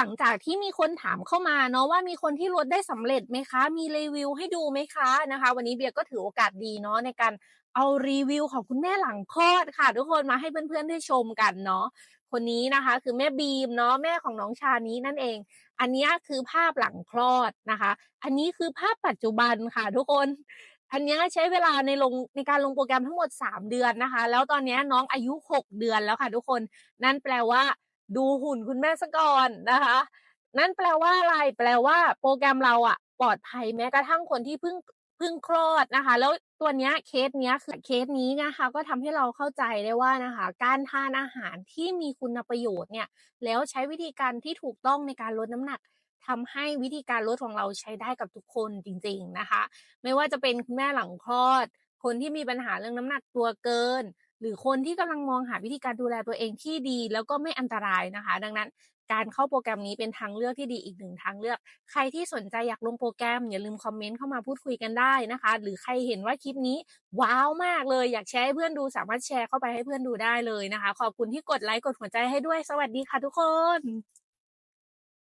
หลังจากที่มีคนถามเข้ามาเนาะว่ามีคนที่ลดได้สำเร็จไหมคะ มีรีวิวให้ดูไหมคะนะคะ วันนี้เบียร์ก็ถือโอกาสดีเนาะในการเอารีวิวของคุณแม่หลังคลอดค่ะ ทุกคนมาให้เพื่อนๆได้ชมกันเนาะคนนี้นะคะคือแม่บีมเนาะแม่ของน้องชานี้นั่นเอง อันนี้คือภาพหลังคลอดนะคะ อันนี้คือภาพปัจจุบันค่ะ ทุกคน อันนี้ใช้เวลาในลงในการลงโปรแกรมทั้งหมด 3 เดือนนะคะ แล้วตอนนี้น้องอายุ 6 เดือนแล้วค่ะ ทุกคนนั่นแปลว่า ดูหุ่นคุณแม่ซะก่อนนะคะ นั่นแปลว่าอะไร แปลว่า โปรแกรมเราอะปลอดภัยแม้กระทั่งคนที่เพิ่งเพิ่งคลอดนะคะ แล้วตัวเนี้ยเคสเนี้ยคือเคสนี้นะคะ ก็ทำให้เราเข้าใจได้ว่านะคะ การทานอาหารที่มีคุณประโยชน์เนี่ย แล้วใช้วิธีการที่ถูกต้องในการลดน้ำหนักทำให้วิธีการลดของเราใช้ได้กับทุกคนจริง ๆนะคะ ไม่ว่าจะเป็นคุณแม่หลังคลอด คนที่มีปัญหาเรื่องน้ำหนักตัวเกิน หรือคนที่กำลังมองหาวิธีการดูแลตัวเองที่ดี แล้วก็ไม่อันตรายนะคะ ดังนั้นการเข้าโปรแกรมนี้เป็นทางเลือกที่ดีอีกหนึ่งทางเลือก ใครที่สนใจอยากลงโปรแกรมอย่าลืมคอมเมนต์เข้ามาพูดคุยกันได้นะคะ หรือใครเห็นว่าคลิปนี้ว้าวมากเลยอยากแชร์ให้เพื่อนดูสามารถแชร์เข้าไปให้เพื่อนดูได้เลยนะคะ ขอบคุณที่กดไลค์กดหัวใจให้ด้วย สวัสดีค่ะทุกคน